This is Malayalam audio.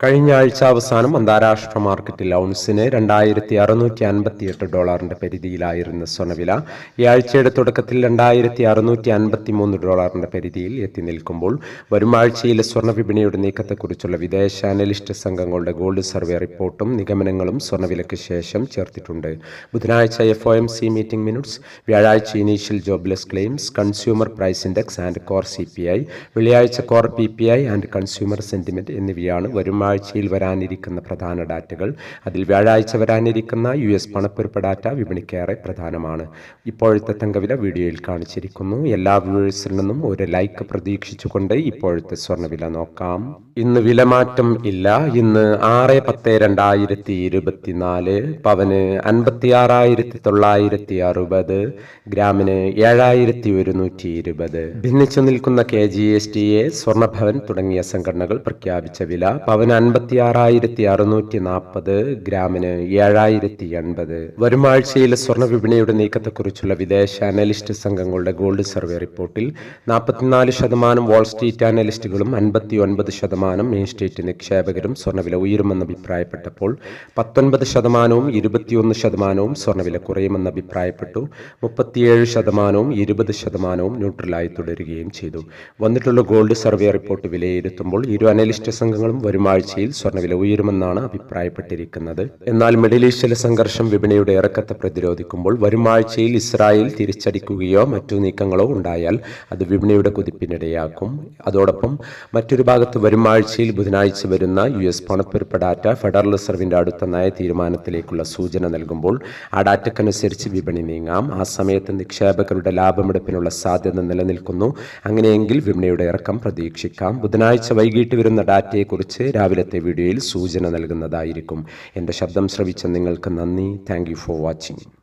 കഴിഞ്ഞ ആഴ്ച അവസാനം അന്താരാഷ്ട്ര മാർക്കറ്റിൽ ഔൺസിന് രണ്ടായിരത്തി അറുന്നൂറ്റി അൻപത്തിയെട്ട് ഡോളറിന്റെ പരിധിയിലായിരുന്ന സ്വർണവില ഈ ആഴ്ചയുടെ തുടക്കത്തിൽ രണ്ടായിരത്തി അറുന്നൂറ്റി അൻപത്തി മൂന്ന് ഡോളറിന്റെ പരിധിയിൽ എത്തി നിൽക്കുമ്പോൾ വരും ആഴ്ചയിലെ സ്വർണ വിപണിയുടെ നീക്കത്തെക്കുറിച്ചുള്ള വിദേശ അനലിസ്റ്റ് സംഘങ്ങളുടെ ഗോൾഡ് സർവേ റിപ്പോർട്ടും നിഗമനങ്ങളും സ്വർണവിലയ്ക്ക് ശേഷം ചേർത്തിട്ടുണ്ട്. ബുധനാഴ്ച F O M C meeting minutes വ്യാഴാഴ്ച initial jobless claims consumer price index and core C P I വെള്ളിയാഴ്ച core P P I and consumer sentiment എന്നിവയാണ് വരും ആഴ്ചയിൽ വരാനിരിക്കുന്ന പ്രധാന ഡാറ്റകൾ അതിൽ വ്യാഴാഴ്ച വരാനിരിക്കുന്ന യു എസ് പണപ്പെരുപ്പ് ഡാറ്റ വിപണിക്കേറെ പ്രധാനമാണ്. ഇപ്പോഴത്തെ തങ്കവില വീഡിയോയിൽ കാണിച്ചിരിക്കുന്നു. എല്ലാ വ്യൂവേഴ്സിൽ നിന്നും ഒരു ലൈക്ക് പ്രതീക്ഷിച്ചുകൊണ്ട് ഇപ്പോഴത്തെ സ്വർണവില നോക്കാം. ഇന്ന് വിലമാറ്റം ഇല്ല. ഇന്ന് ആറ് പത്ത് രണ്ടായിരത്തി ഇരുപത്തിനാല് പവന് അൻപത്തി ആറായിരത്തി തൊള്ളായിരത്തി അറുപത് ഗ്രാമിന് ഏഴായിരത്തി ഒരുന്നൂറ്റി ഇരുപത്. ഭിന്നിച്ചു നിൽക്കുന്ന K G S T A Swarnabhavan തുടങ്ങിയ സംഘടനകൾ പ്രഖ്യാപിച്ച വില പവന് അൻപത്തി ആറായിരത്തി അറുന്നൂറ്റി നാൽപ്പത് ഗ്രാമിന് ഏഴായിരത്തി എൺപത് വരുമാഴ്ചയിലെ സ്വർണ വിപണിയുടെ നീക്കത്തെക്കുറിച്ചുള്ള വിദേശ അനലിസ്റ്റ് സംഘങ്ങളുടെ ഗോൾഡ് സർവേ റിപ്പോർട്ടിൽ നാൽപ്പത്തിനാല് ശതമാനം വാൾ സ്ട്രീറ്റ് അനലിസ്റ്റുകളും അൻപത്തി ഒൻപത് ശതമാനം മെയിൻ സ്ട്രീറ്റ് നിക്ഷേപകരും സ്വർണവില ഉയരുമെന്ന് അഭിപ്രായപ്പെട്ടപ്പോൾ പത്തൊൻപത് ശതമാനവും ഇരുപത്തിയൊന്ന് ശതമാനവും സ്വർണവില കുറയുമെന്ന് അഭിപ്രായപ്പെട്ടു. മുപ്പത്തിയേഴ് ശതമാനവും ഇരുപത് ശതമാനവും ന്യൂട്രലായി തുടരുകയും ചെയ്തു. വന്നിട്ടുള്ള ഗോൾഡ് സർവേ റിപ്പോർട്ട് വിലയിരുത്തുമ്പോൾ ഇരു അനലിസ്റ്റ് സംഘങ്ങളും വരും ആഴ്ചയിൽ സ്വർണവില ഉയരുമെന്നാണ് അഭിപ്രായപ്പെട്ടിരിക്കുന്നത്. എന്നാൽ മിഡിൽ ഈസ്റ്റിലെ സംഘർഷം വിപണിയുടെ ഇറക്കത്തെ പ്രതിരോധിക്കുമ്പോൾ വരും ആഴ്ചയിൽ ഇസ്രായേൽ തിരിച്ചടിക്കുകയോ മറ്റു നീക്കങ്ങളോ ഉണ്ടായാൽ അത് വിപണിയുടെ കുതിപ്പിനിടയാക്കും. അതോടൊപ്പം മറ്റൊരു ഭാഗത്ത് വരും ആഴ്ചയിൽ ബുധനാഴ്ച വരുന്ന യു എസ് പണപ്പെരുപ്പ ഡാറ്റ ഫെഡറൽ റിസർവിന്റെ അടുത്ത നയ തീരുമാനത്തിലേക്കുള്ള സൂചന നൽകുമ്പോൾ ആ ഡാറ്റക്കനുസരിച്ച് വിപണി നീങ്ങാം. ആ സമയത്ത് നിക്ഷേപകരുടെ ലാഭമെടുപ്പിനുള്ള സാധ്യത നിലനിൽക്കുന്നു. അങ്ങനെയെങ്കിൽ വിപണിയുടെ ഇറക്കം പ്രതീക്ഷിക്കാം. ബുധനാഴ്ച വൈകിട്ട് വരുന്ന ഡാറ്റയെക്കുറിച്ച് രാവിലത്തെ വീഡിയോയിൽ സൂചന നൽകുന്നതായിരിക്കും. എന്റെ ശബ്ദം ശ്രവിച്ച നിങ്ങൾക്ക് നന്ദി. Thank for watching